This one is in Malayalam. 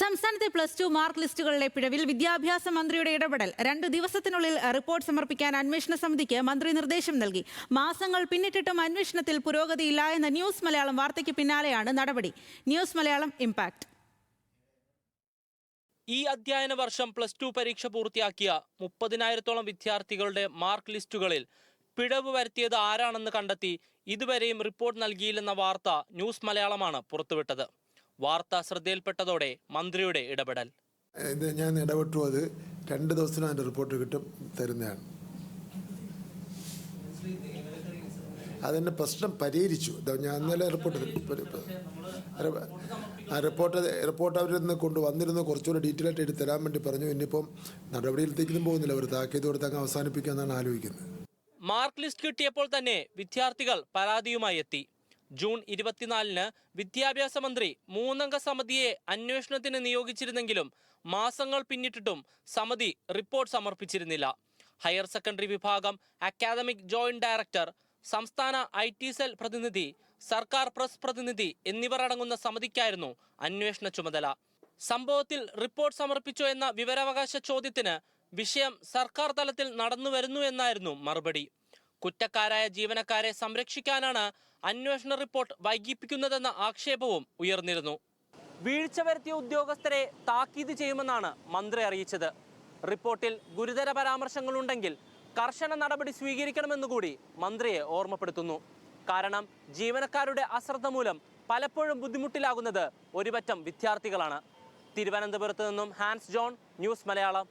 സംസ്ഥാനത്തെ പ്ലസ് ടു മാർക്ക് ലിസ്റ്റുകളിലെ പിഴവിൽ വിദ്യാഭ്യാസ മന്ത്രിയുടെ ഇടപെടൽ. രണ്ട് ദിവസത്തിനുള്ളിൽ റിപ്പോർട്ട് സമർപ്പിക്കാൻ അന്വേഷണ സമിതിക്ക് മന്ത്രി നിർദ്ദേശം നൽകി. മാസങ്ങൾ പിന്നിട്ടിട്ടും അന്വേഷണത്തിൽ പുരോഗതിയില്ല എന്ന ന്യൂസ് മലയാളം വാർത്തയ്ക്ക് പിന്നാലെയാണ് നടപടി. ന്യൂസ് മലയാളം ഇംപാക്ട് ഈ അധ്യയന വർഷം പ്ലസ് ടു പരീക്ഷ പൂർത്തിയാക്കിയ മുപ്പതിനായിരത്തോളം വിദ്യാർത്ഥികളുടെ മാർക്ക് ലിസ്റ്റുകളിൽ പിഴവ് വരുത്തിയത് ആരാണെന്ന് കണ്ടെത്തി ഇതുവരെയും റിപ്പോർട്ട് നൽകിയില്ലെന്ന വാർത്ത ന്യൂസ് മലയാളമാണ് പുറത്തുവിട്ടത്. വാർത്ത ശ്രദ്ധയിൽപ്പെട്ടതോടെ മന്ത്രിയുടെ ഇടപെടൽ. ഇത് ഞാൻ ഇടപെട്ടു. അത് രണ്ട് ദിവസത്തിനും അതിന്റെ റിപ്പോർട്ട് കിട്ടും തരുന്നതാണ്. അതിന്റെ പ്രശ്നം പരിഹരിച്ചു. ഞാൻ ഇന്നലെ റിപ്പോർട്ട് ആ റിപ്പോർട്ട് റിപ്പോർട്ട് അവരിൽ നിന്ന് കൊണ്ട് വന്നിരുന്ന്. കുറച്ചുകൂടെ ഡീറ്റെയിൽ ആയിട്ട് എടുത്ത് തരാൻ വേണ്ടി പറഞ്ഞു. ഇനിയിപ്പം നടപടിയിലത്തേക്കൊന്നും പോകുന്നില്ല. അവർ താക്കീത് കൊടുത്ത് അങ്ങ് അവസാനിപ്പിക്കാമെന്നാണ് ആലോചിക്കുന്നത്. മാർക്ക് ലിസ്റ്റ് കിട്ടിയപ്പോൾ തന്നെ വിദ്യാർത്ഥികൾ പരാതിയുമായി എത്തി. ജൂൺ ഇരുപത്തിനാലിന് വിദ്യാഭ്യാസ മന്ത്രി മൂന്നംഗ സമിതിയെ അന്വേഷണത്തിന് നിയോഗിച്ചിരുന്നെങ്കിലും മാസങ്ങൾ പിന്നിട്ടിട്ടും സമിതി റിപ്പോർട്ട് സമർപ്പിച്ചിരുന്നില്ല. ഹയർ സെക്കൻഡറി വിഭാഗം അക്കാദമിക് ജോയിന്റ് ഡയറക്ടർ സംസ്ഥാന ഐ ടി സെൽ പ്രതിനിധി സർക്കാർ പ്രസ് പ്രതിനിധി എന്നിവർ അടങ്ങുന്ന സമിതിക്കായിരുന്നു അന്വേഷണ ചുമതല. സംഭവത്തിൽ റിപ്പോർട്ട് സമർപ്പിച്ചോ എന്ന വിവരാവകാശ ചോദ്യത്തിന് വിഷയം സർക്കാർ തലത്തിൽ നടന്നു വരുന്നു എന്നായിരുന്നു മറുപടി. കുറ്റക്കാരായ ജീവനക്കാരെ സംരക്ഷിക്കാനാണ് അന്വേഷണ റിപ്പോർട്ട് വൈകിപ്പിക്കുന്നതെന്ന ആക്ഷേപവും ഉയർന്നിരുന്നു. വീഴ്ച വരുത്തിയ ഉദ്യോഗസ്ഥരെ താക്കീത് ചെയ്യുമെന്നാണ് മന്ത്രി അറിയിച്ചത്. റിപ്പോർട്ടിൽ ഗുരുതര പരാമർശങ്ങളുണ്ടെങ്കിൽ കർശന നടപടി സ്വീകരിക്കണമെന്നുകൂടി മന്ത്രിയെ ഓർമ്മപ്പെടുത്തുന്നു. കാരണം ജീവനക്കാരുടെ അശ്രദ്ധ മൂലം പലപ്പോഴും ബുദ്ധിമുട്ടിലാകുന്നത് ഒരുപറ്റം വിദ്യാർത്ഥികളാണ്. തിരുവനന്തപുരത്ത് നിന്നും ഹാൻസ് ജോൺ ന്യൂസ് മലയാളം.